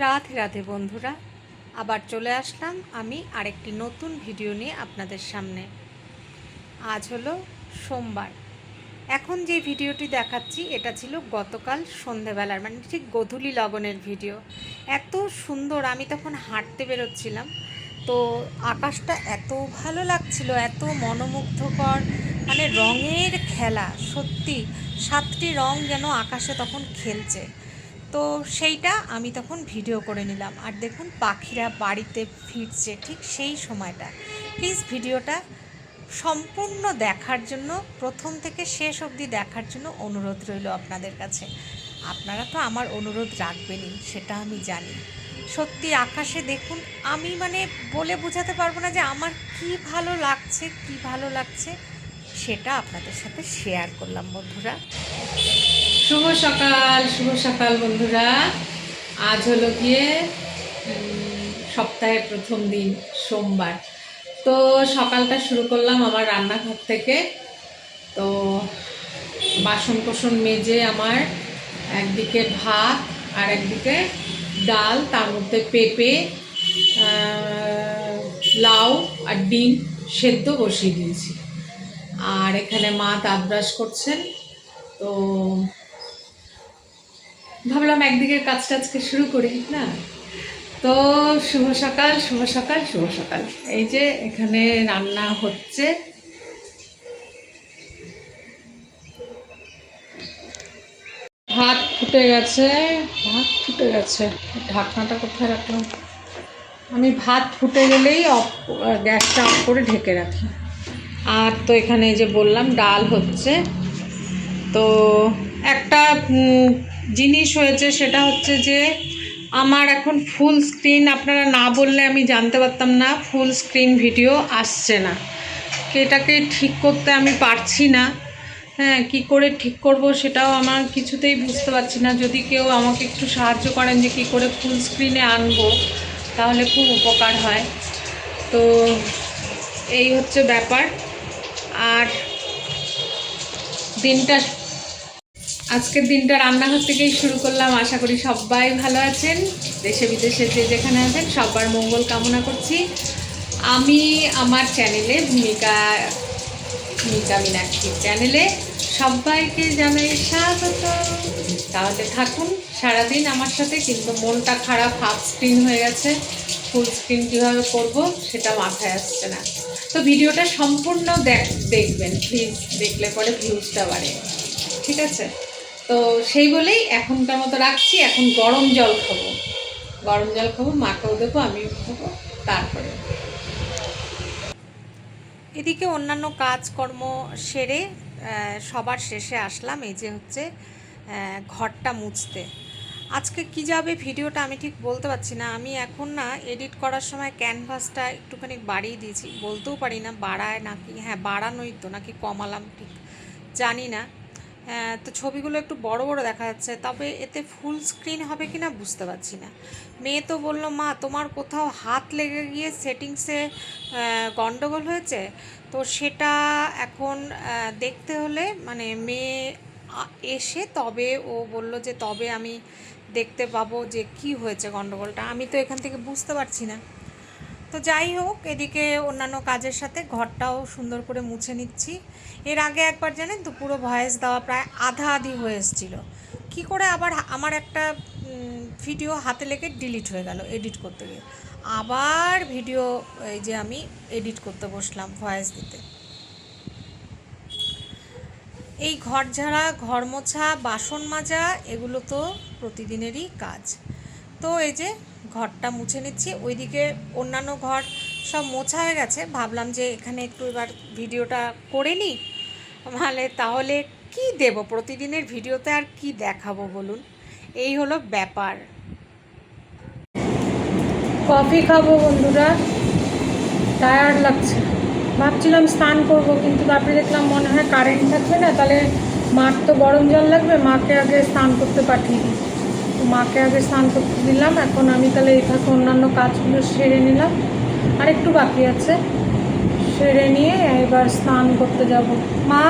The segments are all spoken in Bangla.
রাধে রাধে বন্ধুরা, আবার চলে আসলাম আমি আরেকটি নতুন ভিডিও নিয়ে আপনাদের সামনে। আজ হলো সোমবার। এখন যে ভিডিওটি দেখাচ্ছি, এটা ছিল গতকাল সন্ধেবেলার মানে ঠিক গধূলি লগনের ভিডিও। এত সুন্দর, আমি তখন হাঁটতে বেরোচ্ছিলাম, তো আকাশটা এত ভালো লাগছিল, এত মনোমুগ্ধকর মানে রঙের খেলা, সত্যি, সাতটি রং যেন আকাশে তখন খেলছে। তো সেইটা আমি তখন ভিডিও করে নিলাম। আর দেখুন, পাখিরা বাড়িতে ফিরছে ঠিক সেই সময়টা। প্লিজ ভিডিওটা সম্পূর্ণ দেখার জন্য, প্রথম থেকে শেষ অবধি দেখার জন্য অনুরোধ রইল আপনাদের কাছে। আপনারা তো আমার অনুরোধ রাখবেনই, সেটা আমি জানি। সত্যি আকাশে দেখুন, আমি মানে বলে বোঝাতে পারব না যে আমার কি ভালো লাগছে, কি ভালো লাগছে, সেটা আপনাদের সাথে শেয়ার করলাম বন্ধুরা। শুভ সকাল শুভ সকাল বন্ধুরা। আজ হলো গিয়ে সপ্তাহের প্রথম দিন, সোমবার। তো সকালটা শুরু করলাম আমার রান্নাঘর থেকে। তো বাসন কোসন মেজে আমার একদিকে ভাত আর একদিকে ডাল, তার মধ্যে পেঁপে লাউ আর ডিম সেদ্ধ বসিয়ে দিয়েছি। আর এখানে মা দাঁত ব্রাশ করছেন। তো ভাবলাম একদিকের কাজটা আজকে শুরু করি, না? তো শুভ সকাল শুভ সকাল শুভ সকাল। এই যে এখানে রান্না হচ্ছে। ভাত ফুটে গেছে, ভাত ফুটে গেছে। ঢাকনাটা কোথায় রাখলাম? আমি ভাত ফুটে গেলেই অফ, গ্যাসটা অফ করে ঢেকে রাখি। আর তো এখানে এই যে বললাম, ডাল হচ্ছে। তো একটা জিনিস হয়েছে সেটা হচ্ছে যে আমার এখন ফুল স্ক্রিন আপনারা না বললে আমি জানতে পারতাম না ফুল স্ক্রিন ভিডিও আসছে না। এটাকে ঠিক করতে আমি পারছি না। হ্যাঁ কি করে ঠিক করব সেটাও আমার কিছুতেই বুঝতে পারছি না। যদি কেউ আমাকে একটু সাহায্য করেন যে কী করে ফুল স্ক্রিনে আনব, তাহলে খুব উপকার হয়। তো এই হচ্ছে ব্যাপার। আর দিনটা আজকের দিনটা রান্নাঘর থেকেই শুরু করলাম। আশা করি সবাই ভালো আছেন। দেশে বিদেশে যে যেখানে আছেন, সবার মঙ্গল কামনা করছি। আমি আমার চ্যানেলে, ভূমিকা ভূমিকা মীনাক্ষী চ্যানেলে সবাইকে জানাই স্বাগত। তাহলে থাকুন, সারাদিন আমার সাথে, কিন্তু মনটা খারাপ, হাফ স্ক্রিন হয়ে গেছে। ফুল স্ক্রিন কীভাবে করব সেটা মাথায় আসছে না। তো ভিডিওটা সম্পূর্ণ দেখ দেখবেন প্লিজ দেখলে পরে ভিউজটা বাড়ে। ঠিক আছে? তো সেই বলেই এখনকার মতো রাখছি। এখন গরম জল খাব। গরম জল খাব মাকেও দেবো, আমিও খাব, তারপরে। এদিকে অন্যান্য কাজকর্ম সেরে সবার শেষে আসলাম। এই যে হচ্ছে ঘরটা মুছতে। আজকে কি যাবে ভিডিওটা আমি ঠিক বলতে পারছি না। আমি এখন না এডিট করার সময় ক্যানভাসটা একটুখানি বাড়িয়ে দিয়েছি। বলতেও পারি না, বাড়ায় নাকি? হ্যাঁ বাড়ানোই তো, নাকি কমালাম ঠিক জানি না। তো ছবিগুলো একটু বড় বড় দেখা যাচ্ছে, তবে এতে ফুল স্ক্রিন হবে কি না বুঝতে পারছি না। মেয়ে তো বলল, মা, তোমার কোথাও হাত লেগে গিয়ে সেটিংসে গন্ডগোল হয়েছে? তো সেটা এখন দেখতে হলে মানে মেয়ে এসে তবে ও বলল যে, তবে আমি দেখতে পাবো যে কি হয়েছে গন্ডগোলটা। আমি তো এখান থেকে বুঝতে পারছি না। তো যাই হোক, এদিকে অন্যান্য কাজের সাথে ঘরটাও সুন্দর করে মুছে নিচ্ছি। এর আগে একবার জানেন তো, পুরো ভয়েস দেওয়া প্রায় আধা আধি হয়ে এসেছিল। কী করে আবার আমার একটা ভিডিও হাতে লেগে ডিলিট হয়ে গেল এডিট করতে গিয়ে। আবার ভিডিও, এই যে আমি এডিট করতে বসলাম ভয়েস দিতে। এই ঘর ঝাড়া, ঘর মোছা, বাসন মাজা, এগুলো তো প্রতিদিনেরই কাজ। তো এই যে ঘরটা মুছে নিচ্ছি। ওইদিকে অন্যান্য ঘর সব মোছা হয়ে গেছে। ভাবলাম যে এখানে একটু এবার ভিডিওটা করে নিই। মানে তাহলে কি দেব? প্রতিদিনের ভিডিওতে আর কি দেখাবো বলুন? এই হলো ব্যাপার। কফি খাব বন্ধুরা। টায়ার্ড লাগছে। ভাবছিলাম স্নান করব, কিন্তু তারপরে দেখলাম মনে হয় কারেন্ট থাকবে না। তাহলে মার তো গরম জল লাগবে, মাকে আগে স্নান করতে পাঠিয়ে দিই। মাকে আগে স্নান করতে দিলাম এখন আমি তাহলে এই ফাঁকে অন্যান্য কাজগুলো সেরে নিলাম। আর একটু বাকি আছে, সেরে নিয়ে এবার স্নান করতে যাব। মা,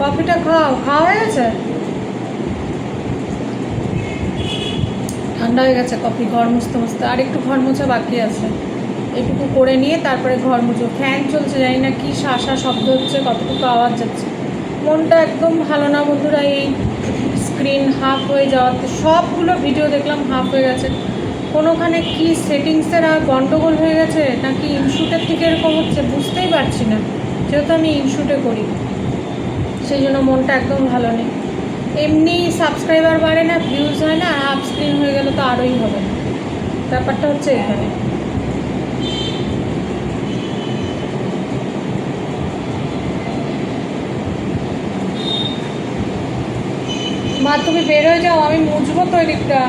কফিটা খাও, খাওয়া হয়ে গেছে? ঠান্ডা হয়ে গেছে কফি, ঘর মুছতে মুছতে। আর একটু ঘর মোছা বাকি আছে। এটুকু করে নিয়ে তারপরে ঘর মুছো ফ্যান চলছে, জানি না কি শাসা শব্দ হচ্ছে, কতটুকু আওয়াজ যাচ্ছে। মনটা একদম ভালো না বন্ধুরা, এই স্ক্রিন হাফ হয়ে যাওয়াতে সবগুলো ভিডিও দেখলাম হাফ হয়ে গেছে। কোনোখানে কি সেটিংসের আর গণ্ডগোল হয়ে গেছে, নাকি ইনশুটের থেকে এরকম হচ্ছে বুঝতেই পারছি না। যেহেতু আমি ইনশুটে করি, সেই জন্য মনটা একদম ভালো নেই। এমনি সাবস্ক্রাইবার বাড়ে না ভিউজ হয় না হাফ স্ক্রিন হয়ে গেলে তো আরোই হবে ব্যাপারটা হচ্ছে এখানে। মা, তুমি বের হয়ে যাও, আমি মুছবো তো এদিকটা।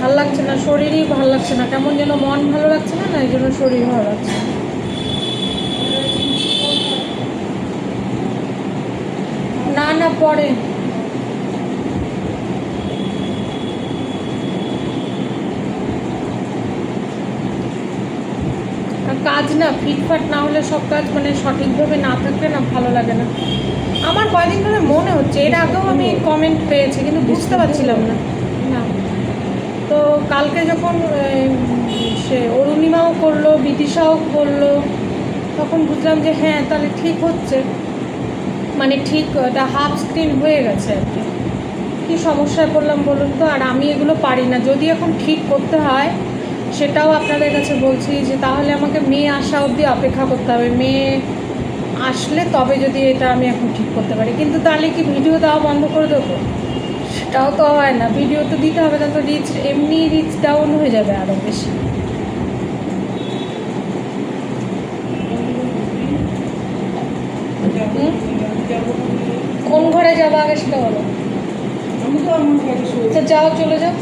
ভালো লাগছে না, শরীরই ভালো লাগছে না, কেমন যেন মন ভালো লাগছে না না, এই জন্য শরীর ভালো লাগছে না। না না, পরে। কাজ না, ফিটফাট না হলে সব কাজ মানে সঠিকভাবে না থাকলে না ভালো লাগে না। আমার কয়দিন ধরে মনে হচ্ছে এর আগেও আমি কমেন্ট পেয়েছি কিন্তু বুঝতে পারছিলাম না। না। তো কালকে যখন সে অরুণিমাও করল বিদিশাও করল তখন বুঝলাম যে হ্যাঁ তাহলে ঠিক হচ্ছে। মানে ঠিক এটা হাফ স্ক্রিন হয়ে গেছে আর কি। কী সমস্যায় পড়লাম বলুন তো? আর আমি এগুলো পারি না। যদি এখন ঠিক করতে হয় সেটাও আপনাদের কাছে বলছি যে তাহলে আমাকে মেয়ে আসা অবধি অপেক্ষা করতে হবে। মেয়ে আসলে তবে যদি এটা আমি এখন ঠিক করতে পারি। কিন্তু তাহলে কি ভিডিও দেওয়া বন্ধ করে দেবো? সেটাও তো হয় না। ভিডিও তো দিতে হবে না তো রিচ এমনি রিচ ডাউন হয়ে যাবে আরও বেশি। কোন ঘরে যাব আগে সেটা বলো। তো আচ্ছা যাও, চলে যাও।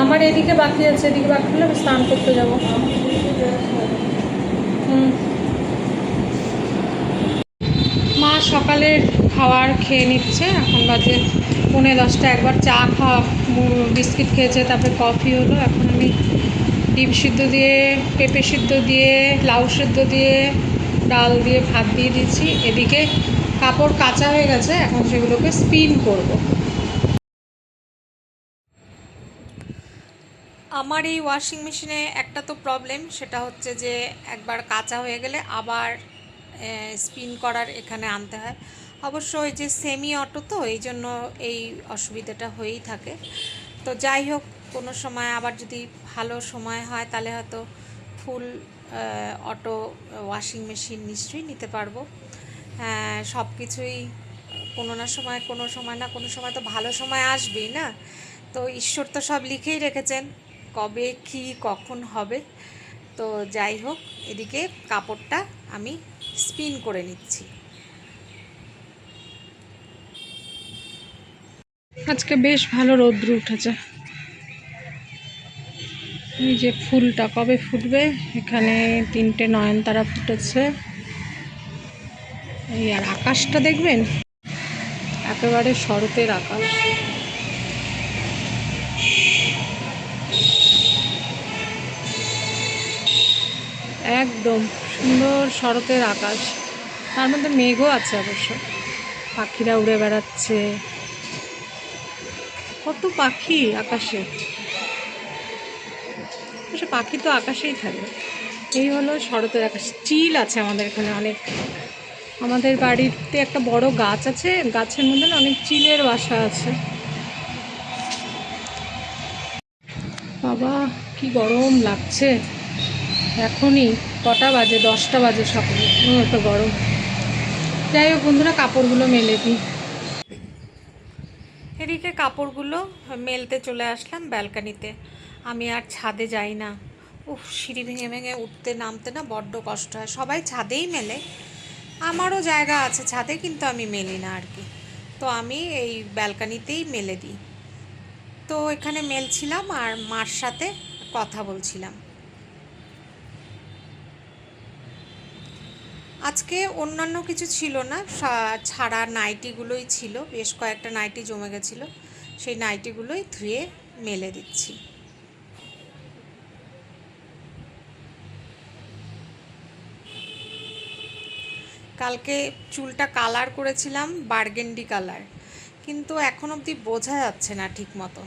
আমার এদিকে বাকি আছে, এদিকে বাকি হলে আমি স্নান করতে যাব আমি বসে যাচ্ছি। হুম মা সকালে খাবার খেয়ে নিচ্ছে। এখন বাজে পৌনে দশটা। একবার চা খাওয়া বিস্কিট খেয়েছে, তারপরে কফি হলো। এখন আমি ডিম সিদ্ধ দিয়ে, পেঁপে সিদ্ধ দিয়ে, লাউ সিদ্ধ দিয়ে, ডাল দিয়ে, ভাত দিয়ে দিচ্ছি। এদিকে কাপড় কাঁচা হয়ে গেছে, এখন সেগুলোকে স্পিন করব। আমার এই ওয়াশিং মেশিনে একটা তো প্রবলেম সেটা হচ্ছে যে একবার কাঁচা হয়ে গেলে আবার স্পিন করার এখানে আনতে হয়। অবশ্য ওই যে সেমি অটো তো, এই জন্য এই অসুবিধাটা হয়েই থাকে। তো যাই হোক, কোনো সময় আবার যদি ভালো সময় হয়, তাহলে হয়তো ফুল অটো ওয়াশিং মেশিন নিশ্চয়ই নিতে পারব। সব কিছুই কোনো না সময়, কোনো সময় না, কোনো সময় তো ভালো সময় আসবেই না। তো ঈশ্বর তো সব লিখেই রেখেছেন। কবে কি কখন হবে? তো যাই হোক, এদিকে কাপড়টা আমি স্পিন করে নিচ্ছি। আজকে বেশ ভালো রৌদ্র উঠেছে। এই যে ফুলটা কবে ফুটবে? এখানে তিনটে নয়নতারা ফুটেছে। এই আর আকাশটা দেখবেন? একেবারে শরতের আকাশ। একদম সুন্দর শরতের আকাশ। তার মধ্যে মেঘও আছে অবশ্য। পাখিরা উড়ে বেড়াচ্ছে। কত পাখি আকাশে। অবশ্য পাখি তো আকাশেই থাকে। এই হলো শরতের আকাশ। চিল আছে আমাদের এখানে অনেক। আমাদের বাড়িতে একটা বড় গাছ আছে। গাছের মধ্যে না অনেক চিলের বাসা আছে। বাবা, কি গরম লাগছে। এখনই কটা বাজে, দশটা বাজে সকালে এত গরম। যাই হোক বন্ধুরা, কাপড়গুলো মেলে দিই। এদিকে কাপড়গুলো মেলতে চলে আসলাম ব্যালকানিতে। আমি আর ছাদে যাই না। উফ, সিঁড়ি ভেঙে ভেঙে উঠতে নামতে না বড্ড কষ্ট হয়। সবাই ছাদেই মেলে। আমারও জায়গা আছে ছাদে, কিন্তু আমি মেলি না আর কি। তো আমি এই ব্যালকানিতেই মেলে দিই। তো এখানে মেলছিলাম আর মার সাথে কথা বলছিলাম। আজকে অন্যান্য কিছু ছিল না ছাড়া নাইটিগুলোই ছিল, বেশ কয়েকটা নাইটি জমে গেছিল, সেই নাইটিগুলোই ধুয়ে মেলে দিচ্ছি। কালকে চুলটা কালার করেছিলাম, বার্গেন্ডি কালার, কিন্তু এখন অবধি বোঝা যাচ্ছে না ঠিক মতো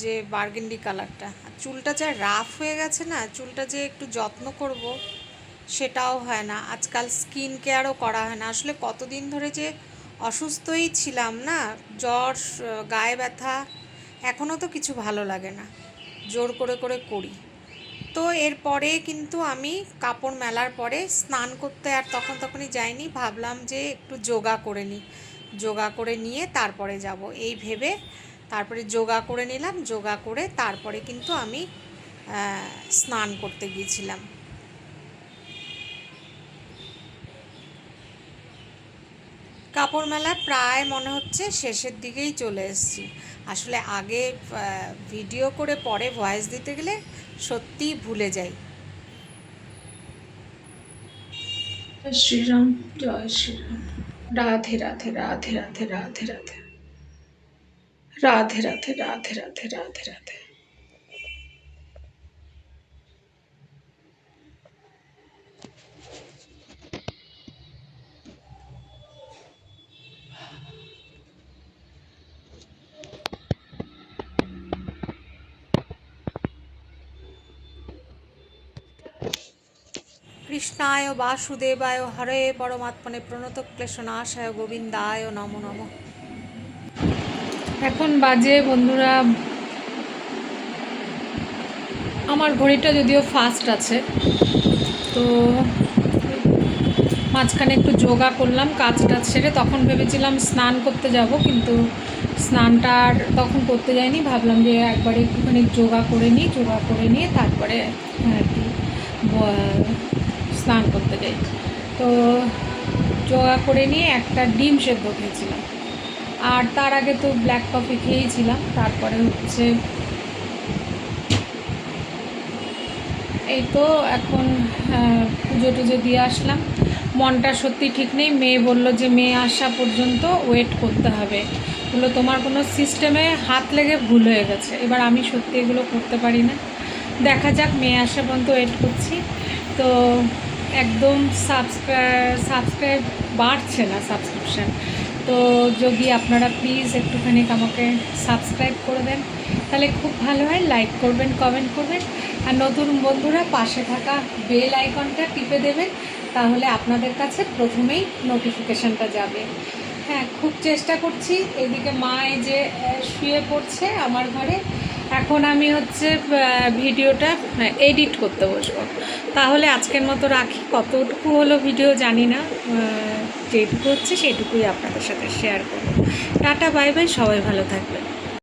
যে বার্গেন্ডি কালারটা। চুলটা যা রাফ হয়ে গেছে না, চুলটা যে একটু যত্ন করব সেটাও হয় না। আজকাল স্কিন কেয়ারও করা হয় না। আসলে কতদিন ধরে যে অসুস্থই ছিলাম না, জ্বর, গায়ে ব্যথা এখনও তো কিছু ভালো লাগে না। জোর করে করে করি। তো এরপরে কিন্তু আমি কাপড় মেলার পরে স্নান করতে আর তখন তখনই যাইনি। ভাবলাম যে একটু যোগা করে নিই। যোগা করে নিয়ে তারপরে যাব। এই ভেবে তারপরে যোগা করে নিলাম। যোগা করে তারপরে কিন্তু আমি স্নান করতে গিয়েছিলাম। কাপড় মেলা প্রায় মনে হচ্ছে শেষের দিকেই চলে এসেছি। আসলে আগে ভিডিও করে পরে ভয়েস দিতে গেলে সত্যিই ভুলে যাই। শ্রীরাম, জয় শ্রীরাম। রাধে রাধে রাধে রাধে রাধে রাধে। রাধে রাধে রাধে রাধে রাধে রাধে। কৃষ্ণায় বাসুদেবায় হরে পরমাত্মনে প্রণত ক্লেশনাশায় গোবিন্দায় নমো নমঃ। এখন বাজে বন্ধুরা, আমার ঘড়িটা যদিও ফাস্ট আছে, তো মাঝখানে একটু যোগা করলাম, কাজ টাজ সেরে তখন ভেবেছিলাম স্নান করতে যাব, কিন্তু স্নানটা আর তখন করতে যাইনি, ভাবলাম যে একবারে একটুখানি যোগা করে নিই, যোগা করে নিয়ে তারপরে আর কি স্নান করতে যাই। তো যোগা করে নিয়ে একটা ডিম সেদ্ধ খেয়েছিলাম। আর তার আগে তো ব্ল্যাক কফি খেয়েছিলাম, তারপরে হচ্ছে এই তো এখন পুজো টুজো দিয়ে আসলাম। মনটা সত্যি ঠিক নেই, মেয়ে বলল যে মেয়ে আসা পর্যন্ত ওয়েট করতে হবে। বলল, তোমার কোনো সিস্টেমে হাত লেগে ভুল হয়ে গেছে। এবার আমি সত্যি এগুলো করতে পারি না। দেখা যাক, মেয়ে আসা পর্যন্ত ওয়েট করছি। তো একদম সাবস্ক্রাইব সাবস্ক্রাইব বাড়ছে না সাবস্ক্রিপশান তো যদি আপনারা প্লিজ একটুখানি আমাকে সাবস্ক্রাইব করে দেন, তাহলে খুব ভালো হয়। লাইক করবেন কমেন্ট করবেন। আর নতুন বন্ধুরা, পাশে থাকা বেল আইকনটা টিপে দেবেন, তাহলে আপনাদের কাছে প্রথমেই নোটিফিকেশানটা যাবে। হ্যাঁ খুব চেষ্টা করছি। এদিকে মা যে শুয়ে পড়ছে আমার ঘরে এখন আমি হচ্ছে ভিডিওটা এডিট করতে বসবো। তাহলে আজকের মতো রাখি। কতটুকু হলো ভিডিও জানি না। যেটুকু হচ্ছে সেটুকুই আপনাদের সাথে শেয়ার করব। টাটা বাই বাই সবাই ভালো থাকবেন।